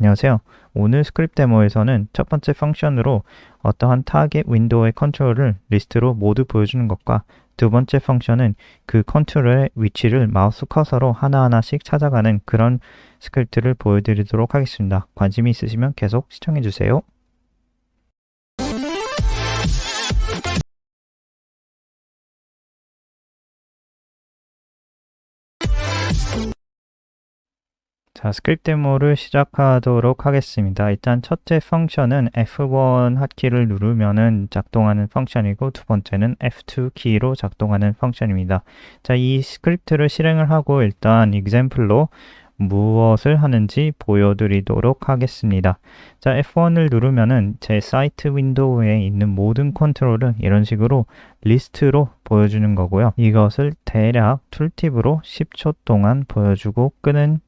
안녕하세요. 오늘 스크립트 데모에서는 첫 번째 펑션으로 어떠한 타겟 윈도우의 컨트롤을 리스트로 모두 보여주는 것과 두 번째 펑션은 그 컨트롤의 위치를 마우스 커서로 하나하나씩 찾아가는 그런 스크립트를 보여드리도록 하겠습니다. 관심이 있으시면 계속 시청해주세요. 스크립트 데모를 시작하도록 하겠습니다. 일단 첫째 펑션은 F1 핫키를 누르면은 작동하는 펑션이고 두 번째는 F2 키로 작동하는 펑션입니다. 자, 이 스크립트를 실행을 하고 일단 example로 무엇을 하는지 보여드리도록 하겠습니다. 자, F1을 누르면은 제 사이트 윈도우에 있는 모든 컨트롤을 이런 식으로 리스트로 보여주는 거고요. 이것을 대략 툴팁으로 10초 동안 보여주고 끄는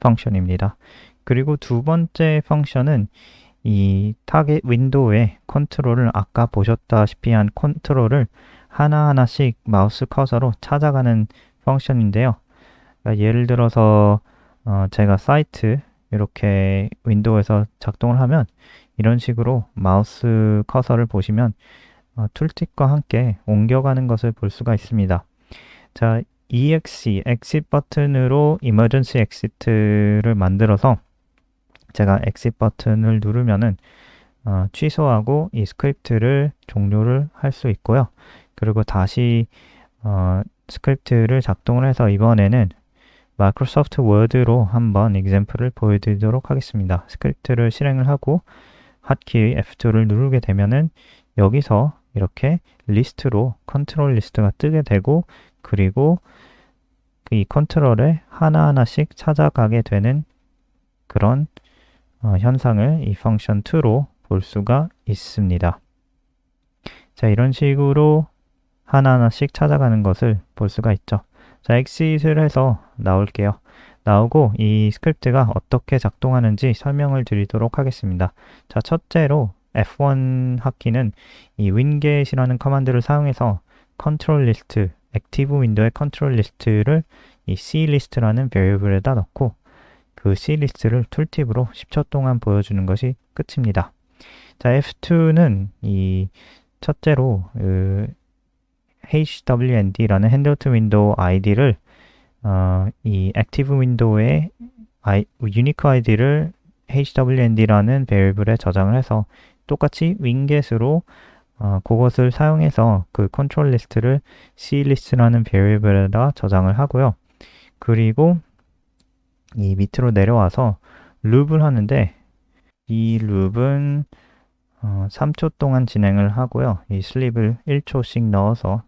펑션입니다. 그리고 두 번째 펑션은 이 타겟 윈도우의 컨트롤을 아까 보셨다시피 한 컨트롤을 하나하나씩 마우스 커서로 찾아가는 펑션인데요. 그러니까 예를 들어서 어 제가 사이트 이렇게 윈도우에서 작동을 하면 이런 식으로 마우스 커서를 보시면 어 툴팁과 함께 옮겨가는 것을 볼 수가 있습니다. 자, EXE, exit 버튼으로 emergency exit를 만들어서 제가 exit 버튼을 누르면은 어, 취소하고 이 스크립트를 종료를 할 수 있고요. 그리고 다시 어, 스크립트를 작동을 해서 이번에는 마이크로소프트 워드로 한번 example을 보여드리도록 하겠습니다. 스크립트를 실행을 하고 핫키 F2를 누르게 되면은 여기서 이렇게 리스트로 컨트롤 리스트가 뜨게 되고 그리고 이 컨트롤을 하나하나씩 찾아가게 되는 그런 어, 현상을 이 펑션 2로 볼 수가 있습니다. 자, 이런 식으로 하나하나씩 찾아가는 것을 볼 수가 있죠. 자, exit을 해서 나올게요. 나오고 이 스크립트가 어떻게 작동하는지 설명을 드리도록 하겠습니다. 자, 첫째로 F1 핫키는 이 winget이라는 커맨드를 사용해서 컨트롤 리스트 액티브 윈도우의 컨트롤 리스트를 이 C 리스트라는 베리어블에다 넣고 그 C 리스트를 툴팁으로 10초 동안 보여주는 것이 끝입니다. 자, F2는 이 첫째로 그 HWND라는 핸들트 윈도우 아이디를 어, 이 액티브 윈도우의 아이, 유니크 아이디를 HWND라는 베리어블에 저장을 해서 똑같이 윙겟으로 어, 그것을 사용해서 그 컨트롤 리스트를 C 리스트라는 베리어블에다 저장을 하고요. 그리고 이 밑으로 내려와서 룹을 하는데 이 룹은 어, 3초 동안 진행을 하고요. 이 슬립을 1초씩 넣어서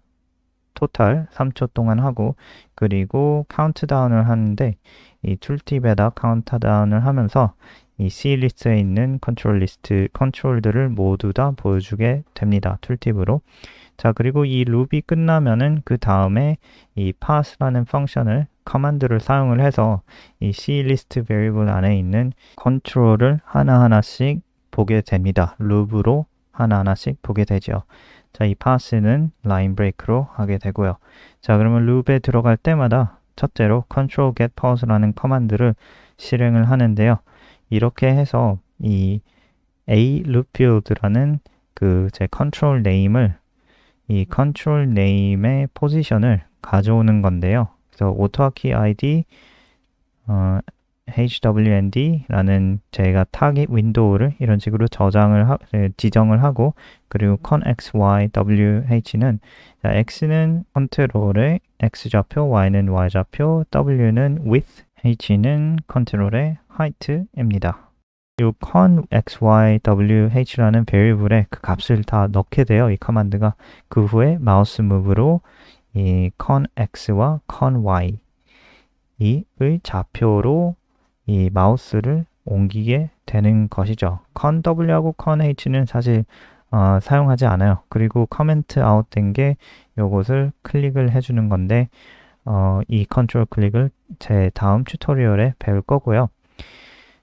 토탈 3초 동안 하고 그리고 카운트다운을 하는데 이 툴팁에다 카운트다운을 하면서 이 C 리스트에 있는 컨트롤 리스트 컨트롤들을 모두 다 보여주게 됩니다. 툴팁으로. 자, 그리고 이 룹이 끝나면은 그 다음에 이 pass라는 펑션을 커맨드를 사용을 해서 이 C 리스트 베리블 안에 있는 컨트롤을 하나하나씩 보게 됩니다. 룹으로 하나하나씩 보게 되죠. 자, 이 pass는 라인 브레이크로 하게 되고요. 자, 그러면 룹에 들어갈 때마다 첫째로 control get pause라는 커맨드를 실행을 하는데요. 이렇게 해서 이 a loop field라는 그 제 컨트롤 네임을 이 컨트롤 네임의 포지션을 가져오는 건데요. 그래서 오토하키 id 어, hwnd라는 제가 타깃 윈도우를 이런 식으로 저장을 하, 지정을 하고 그리고 conxywh는 자, x는 컨트롤의 x좌표, y는 y좌표, w는 width, h는 컨트롤의 height입니다. 이 con x, y, w, h라는 베리블에 그 값을 다 넣게 돼요. 이 커맨드가 그 후에 마우스 무브로 이 con x와 con y 이의 좌표로 이 마우스를 옮기게 되는 것이죠. con w하고 con h는 사실 어, 사용하지 않아요. 그리고 커멘트 아웃된 게 요것을 클릭을 해주는 건데 어, 이 컨트롤 클릭을 제 다음 튜토리얼에 배울 거고요.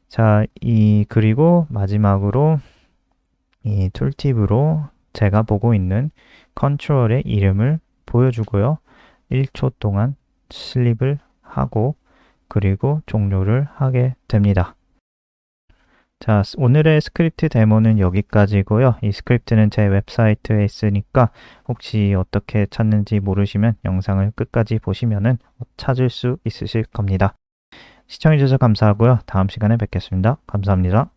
자, 이 그리고 마지막으로 이 툴팁으로 제가 보고 있는 컨트롤의 이름을 보여주고요. 1초 동안 슬립을 하고 그리고 종료를 하게 됩니다. 자, 스- 오늘의 스크립트 데모는 여기까지고요. 이 스크립트는 제 웹사이트에 있으니까 혹시 어떻게 찾는지 모르시면 영상을 끝까지 보시면은 찾을 수 있으실 겁니다. 시청해주셔서 감사하고요. 다음 시간에 뵙겠습니다. 감사합니다.